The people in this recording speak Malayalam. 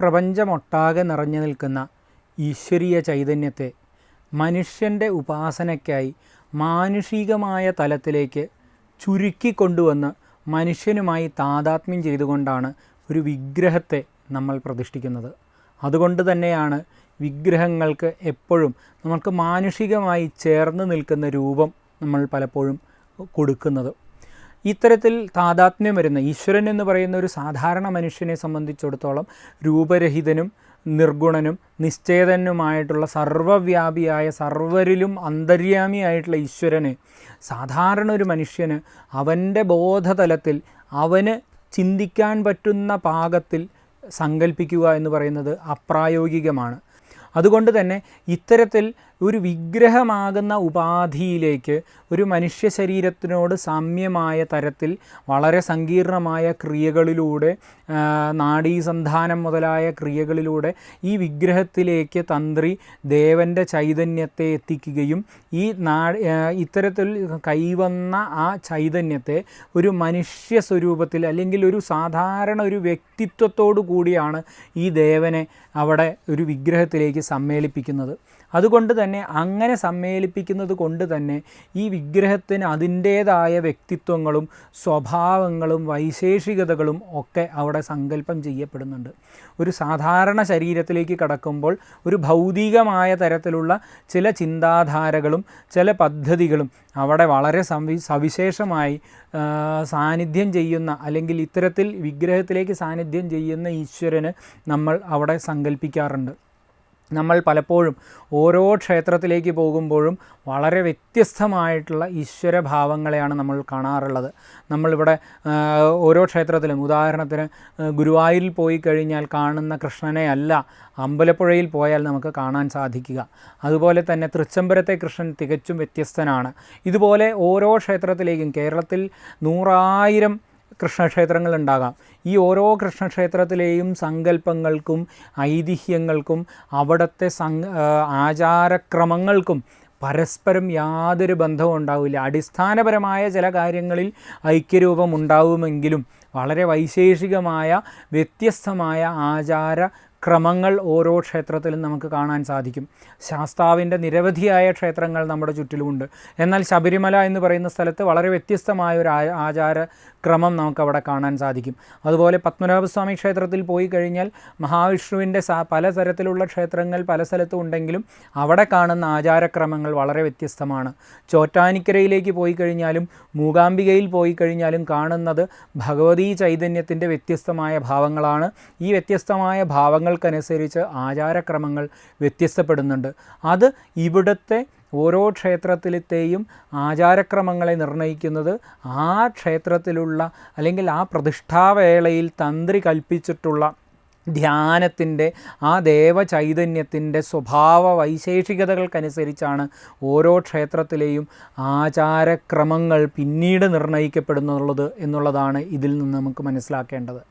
പ്രപഞ്ചമൊട്ടാകെ നിറഞ്ഞു നിൽക്കുന്ന ഈശ്വരീയ ചൈതന്യത്തെ മനുഷ്യന്റെ ഉപാസനയ്ക്കായി മാനുഷികമായ തലത്തിലേക്ക് ചുരുക്കിക്കൊണ്ടുവന്ന് മനുഷ്യനുമായി താതാത്മ്യം ചെയ്തുകൊണ്ടാണ് ഒരു വിഗ്രഹത്തെ നമ്മൾ പ്രതിഷ്ഠിക്കുന്നത്. അതുകൊണ്ട് തന്നെയാണ് വിഗ്രഹങ്ങൾക്ക് എപ്പോഴും നമുക്ക് മാനുഷികമായി ചേർന്ന് നിൽക്കുന്ന രൂപം നമ്മൾ പലപ്പോഴും കൊടുക്കുന്നത്. ഇത്തരത്തിൽ താതാത്മ്യം വരുന്ന ഈശ്വരൻ എന്ന് പറയുന്ന ഒരു സാധാരണ മനുഷ്യനെ സംബന്ധിച്ചിടത്തോളം രൂപരഹിതനും നിർഗുണനും നിശ്ചേതനുമായിട്ടുള്ള സർവവ്യാപിയായ സർവരിലും അന്തര്യാമിയായിട്ടുള്ള ഈശ്വരന് സാധാരണ ഒരു മനുഷ്യന് അവന്റെ ബോധതലത്തിൽ അവന് ചിന്തിക്കാൻ പറ്റുന്ന പാകത്തിൽ സങ്കല്പിക്കുക എന്ന് പറയുന്നത് അപ്രായോഗികമാണ്. അതുകൊണ്ട് തന്നെ ഇത്തരത്തിൽ ഒരു വിഗ്രഹമാകുന്ന ഉപാധിയിലേക്ക് ഒരു മനുഷ്യ ശരീരത്തിനോട് സാമ്യമായ തരത്തിൽ വളരെ സങ്കീർണമായ ക്രിയകളിലൂടെ നാഡീസന്ധാനം മുതലായ ക്രിയകളിലൂടെ ഈ വിഗ്രഹത്തിലേക്ക് തന്ത്രി ദേവന്റെ ചൈതന്യത്തെ എത്തിക്കുകയും ഈ നാ ഇത്തരത്തിൽ കൈവന്ന ആ ചൈതന്യത്തെ ഒരു മനുഷ്യ സ്വരൂപത്തിൽ അല്ലെങ്കിൽ ഒരു സാധാരണ ഒരു വ്യക്തിത്വത്തോടു കൂടിയാണ് ഈ ദേവനെ അവിടെ ഒരു വിഗ്രഹത്തിലേക്ക് സമ്മേളിപ്പിക്കുന്നത്. അതുകൊണ്ട് തന്നെ അങ്ങനെ സമ്മേളിപ്പിക്കുന്നത് കൊണ്ട് തന്നെ ഈ വിഗ്രഹത്തിന് അതിന്റേതായ വ്യക്തിത്വങ്ങളും സ്വഭാവങ്ങളും വൈശേഷികതകളും ഒക്കെ അവിടെ സങ്കല്പം ചെയ്യപ്പെടുന്നുണ്ട്. ഒരു സാധാരണ ശരീരത്തിലേക്ക് കടക്കുമ്പോൾ ഒരു ഭൗതികമായ തരത്തിലുള്ള ചില ചിന്താധാരകളും ചില പദ്ധതികളും അവിടെ വളരെ സവി സവിശേഷമായി സാന്നിധ്യം ചെയ്യുന്ന അല്ലെങ്കിൽ ഇത്തരത്തിൽ വിഗ്രഹത്തിലേക്ക് സാന്നിധ്യം ചെയ്യുന്ന ഈശ്വരന് നമ്മൾ അവിടെ സങ്കല്പിക്കാറുണ്ട്. നമ്മൾ പലപ്പോഴും ഓരോ ക്ഷേത്രത്തിലേക്ക് പോകുമ്പോഴും വളരെ വ്യത്യസ്തമായിട്ടുള്ള ഈശ്വരഭാവങ്ങളെയാണ് നമ്മൾ കാണാറുള്ളത്. നമ്മളിവിടെ ഓരോ ക്ഷേത്രത്തിലും ഉദാഹരണത്തിന് ഗുരുവായൂരിൽ പോയി കഴിഞ്ഞാൽ കാണുന്ന കൃഷ്ണനെ അല്ല അമ്പലപ്പുഴയിൽ പോയാൽ നമുക്ക് കാണാൻ സാധിക്കുക. അതുപോലെ തന്നെ തൃച്ചംബരത്തെ കൃഷ്ണൻ തികച്ചും വ്യത്യസ്തനാണ്. ഇതുപോലെ ഓരോ ക്ഷേത്രത്തിലേക്കും കേരളത്തിൽ നൂറായിരം കൃഷ്ണക്ഷേത്രങ്ങളുണ്ടാകാം. ഈ ഓരോ കൃഷ്ണക്ഷേത്രത്തിലെയും സങ്കല്പങ്ങൾക്കും ഐതിഹ്യങ്ങൾക്കും അവിടുത്തെ സങ് ആചാരക്രമങ്ങൾക്കും പരസ്പരം യാതൊരു ബന്ധവും ഉണ്ടാവില്ല. അടിസ്ഥാനപരമായ ചില കാര്യങ്ങളിൽ ഐക്യരൂപം ഉണ്ടാവുമെങ്കിലും വളരെ വൈശേഷികമായ വ്യത്യസ്തമായ ആചാര ക്രമങ്ങൾ ഓരോ ക്ഷേത്രത്തിലും നമുക്ക് കാണാൻ സാധിക്കും. ശാസ്താവിന്റെ നിരവധിയായ ക്ഷേത്രങ്ങൾ നമ്മുടെ ചുറ്റിലുമുണ്ട്. എന്നാൽ ശബരിമല എന്ന് പറയുന്ന സ്ഥലത്ത് വളരെ വ്യത്യസ്തമായ ഒരു ആചാര ക്രമം നമുക്കവിടെ കാണാൻ സാധിക്കും. അതുപോലെ പത്മനാഭസ്വാമി ക്ഷേത്രത്തിൽ പോയി കഴിഞ്ഞാൽ മഹാവിഷ്ണുവിന്റെ പല പലതരത്തിലുള്ള ക്ഷേത്രങ്ങൾ പല സ്ഥലത്തും ഉണ്ടെങ്കിലും അവിടെ കാണുന്ന ആചാരക്രമങ്ങൾ വളരെ വ്യത്യസ്തമാണ്. ചോറ്റാനിക്കരയിലേക്ക് പോയി കഴിഞ്ഞാലും മൂകാംബികയിൽ പോയി കഴിഞ്ഞാലും കാണുന്നത് ഭഗവതീ ചൈതന്യത്തിന്റെ വ്യത്യസ്തമായ ഭാവങ്ങളാണ്. ഈ വ്യത്യസ്തമായ ഭാവങ്ങൾക്കനുസരിച്ച് ആചാരക്രമങ്ങൾ വ്യത്യസ്തപ്പെടുന്നുണ്ട്. അത് ഇവിടുത്തെ ഓരോ ക്ഷേത്രത്തിലത്തെയും ആചാരക്രമങ്ങളെ നിർണയിക്കുന്നത് ആ ക്ഷേത്രത്തിലുള്ള അല്ലെങ്കിൽ ആ പ്രതിഷ്ഠാവേളയിൽ തന്ത്രി കൽപ്പിച്ചിട്ടുള്ള ധ്യാനത്തിന്റെ ആ ദേവചൈതന്യത്തിന്റെ സ്വഭാവ വൈശേഷികതകൾക്കനുസരിച്ചാണ് ഓരോ ക്ഷേത്രത്തിലെയും ആചാരക്രമങ്ങൾ പിന്നീട് നിർണയിക്കപ്പെടുന്നുള്ളത് എന്നുള്ളതാണ് ഇതിൽ നിന്ന് നമുക്ക് മനസ്സിലാക്കേണ്ടത്.